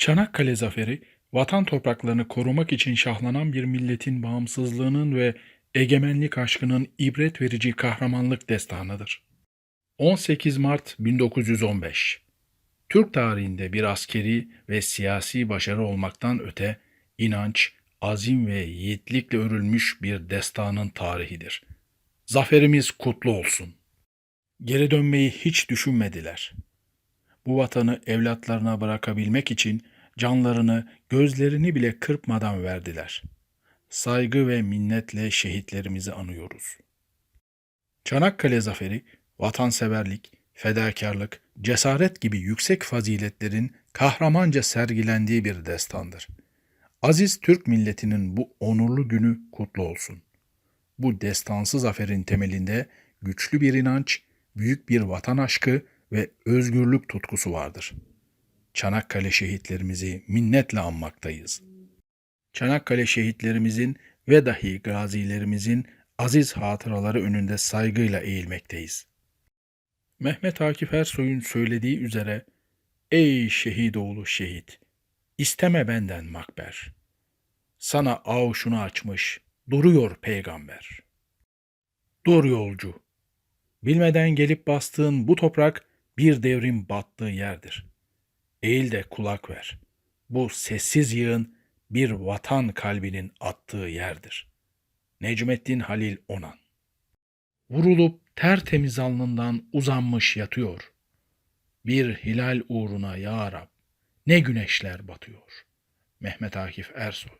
Çanakkale Zaferi, vatan topraklarını korumak için şahlanan bir milletin bağımsızlığının ve egemenlik aşkının ibret verici kahramanlık destanıdır. 18 Mart 1915 Türk tarihinde bir askeri ve siyasi başarı olmaktan öte inanç, azim ve yiğitlikle örülmüş bir destanın tarihidir. Zaferimiz kutlu olsun. Geri dönmeyi hiç düşünmediler. Bu vatanı evlatlarına bırakabilmek için canlarını, gözlerini bile kırpmadan verdiler. Saygı ve minnetle şehitlerimizi anıyoruz. Çanakkale Zaferi, vatanseverlik, fedakarlık, cesaret gibi yüksek faziletlerin kahramanca sergilendiği bir destandır. Aziz Türk milletinin bu onurlu günü kutlu olsun. Bu destansı zaferin temelinde güçlü bir inanç, büyük bir vatan aşkı ve özgürlük tutkusu vardır. Çanakkale şehitlerimizi minnetle anmaktayız. Çanakkale şehitlerimizin ve dahi gazilerimizin aziz hatıraları önünde saygıyla eğilmekteyiz. Mehmet Akif Ersoy'un söylediği üzere, Ey şehidoğlu şehit, isteme benden makber. Sana avuşunu açmış, duruyor peygamber. Dur yolcu, bilmeden gelip bastığın bu toprak bir devrin battığı yerdir. Eğil de kulak ver. Bu sessiz yığın bir vatan kalbinin attığı yerdir. Necmettin Halil Onan Vurulup tertemiz alnından uzanmış yatıyor. Bir hilal uğruna ya Rab, ne güneşler batıyor. Mehmet Akif Ersoy